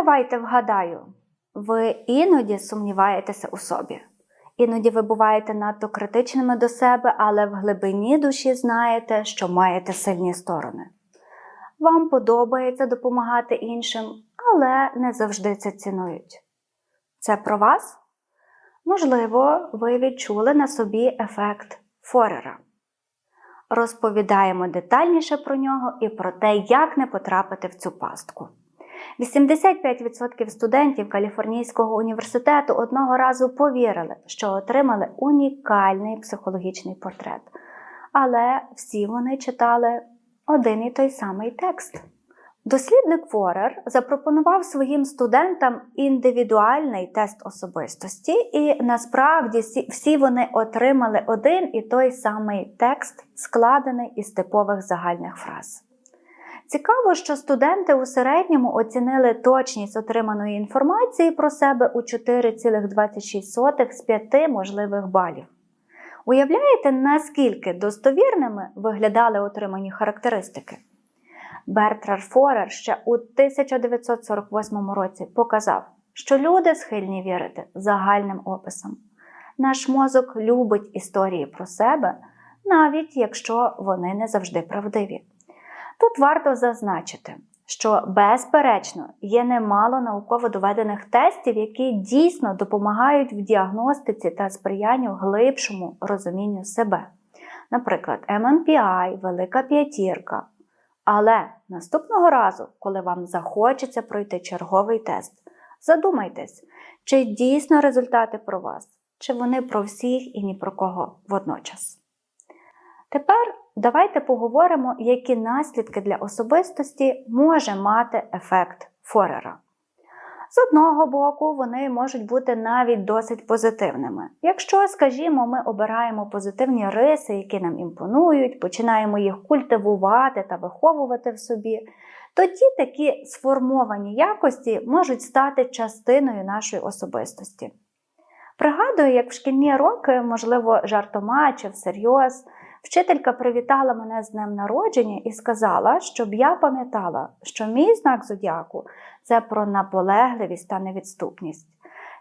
Давайте вгадаю, ви іноді сумніваєтеся у собі. Іноді ви буваєте надто критичними до себе, але в глибині душі знаєте, що маєте сильні сторони. Вам подобається допомагати іншим, але не завжди це цінують. Це про вас? Можливо, ви відчули на собі ефект Форера. Розповідаємо детальніше про нього і про те, як не потрапити в цю пастку. 85% студентів Каліфорнійського університету одного разу повірили, що отримали унікальний психологічний портрет. Але всі вони читали один і той самий текст. Дослідник Форер запропонував своїм студентам індивідуальний тест особистості, і насправді всі- вони отримали один і той самий текст, складений із типових загальних фраз. Цікаво, що студенти у середньому оцінили точність отриманої інформації про себе у 4,26 з 5 можливих балів. Уявляєте, наскільки достовірними виглядали отримані характеристики? Бертрар Форер ще у 1948 році показав, що люди схильні вірити загальним описам. Наш мозок любить історії про себе, навіть якщо вони не завжди правдиві. Тут варто зазначити, що безперечно є немало науково доведених тестів, які дійсно допомагають в діагностиці та сприянню глибшому розумінню себе. Наприклад, MNPI, Велика П'ятірка. Але наступного разу, коли вам захочеться пройти черговий тест, задумайтесь, чи дійсно результати про вас, чи вони про всіх і ні про кого водночас. Тепер давайте поговоримо, які наслідки для особистості може мати ефект Форера. З одного боку, вони можуть бути навіть досить позитивними. Якщо, скажімо, ми обираємо позитивні риси, які нам імпонують, починаємо їх культивувати та виховувати в собі, тоді такі сформовані якості можуть стати частиною нашої особистості. Пригадую, як в шкільні роки, можливо, жартома чи всерйоз, вчителька привітала мене з днем народження і сказала, щоб я пам'ятала, що мій знак зодіаку це про наполегливість та невідступність.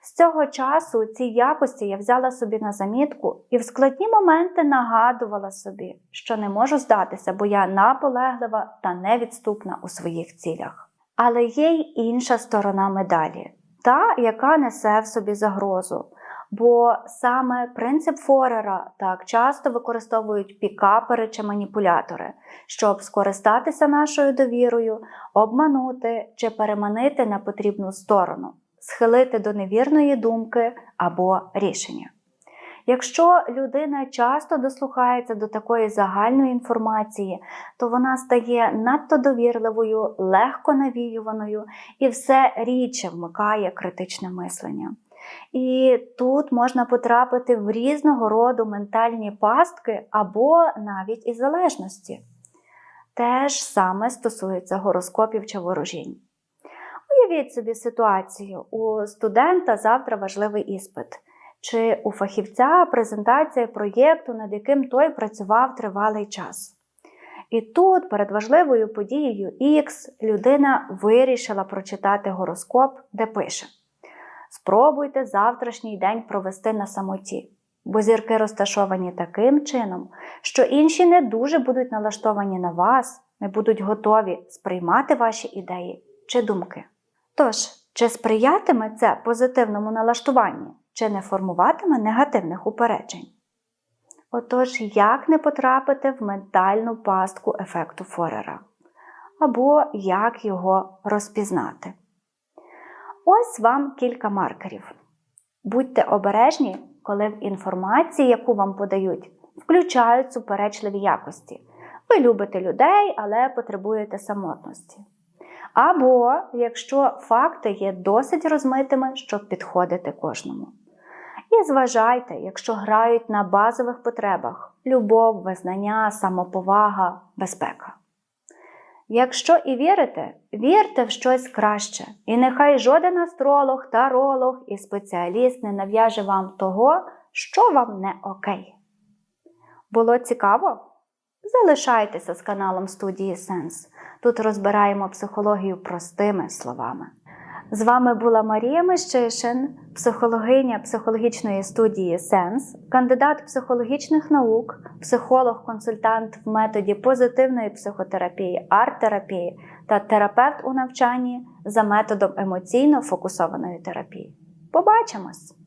З цього часу ці якості я взяла собі на замітку і в складні моменти нагадувала собі, що не можу здатися, бо я наполеглива та невідступна у своїх цілях. Але є й інша сторона медалі, та, яка несе в собі загрозу. Бо саме принцип Форера так часто використовують пікапери чи маніпулятори, щоб скористатися нашою довірою, обманути чи переманити на потрібну сторону, схилити до невірної думки або рішення. Якщо людина часто дослухається до такої загальної інформації, то вона стає надто довірливою, легко навіюваною і все рідше вмикає критичне мислення. І тут можна потрапити в різного роду ментальні пастки або навіть і залежності. Те ж саме стосується гороскопів чи ворожінь. Уявіть собі ситуацію: у студента завтра важливий іспит, чи у фахівця презентація проєкту, над яким той працював тривалий час. І тут, перед важливою подією X, людина вирішила прочитати гороскоп, де пише. Спробуйте завтрашній день провести на самоті, бо зірки розташовані таким чином, що інші не дуже будуть налаштовані на вас, не будуть готові сприймати ваші ідеї чи думки. Тож, чи сприятиме це позитивному налаштуванню, чи не формуватиме негативних упереджень? Отож, як не потрапити в ментальну пастку ефекту Форера? Або як його розпізнати? Ось вам кілька маркерів. Будьте обережні, коли в інформації, яку вам подають, включають суперечливі якості. Ви любите людей, але потребуєте самотності. Або якщо факти є досить розмитими, щоб підходити кожному. І зважайте, якщо грають на базових потребах любов, визнання, самоповага, безпека. Якщо і вірите, вірте в щось краще, і нехай жоден астролог, таролог і спеціаліст не нав'яже вам того, що вам не окей. Було цікаво? Залишайтеся з каналом студії Сенс. Тут розбираємо психологію простими словами. З вами була Марія Мещишин, психологиня психологічної студії Сенс, кандидат психологічних наук, психолог-консультант в методі позитивної психотерапії, арт-терапії та терапевт у навчанні за методом емоційно фокусованої терапії. Побачимось!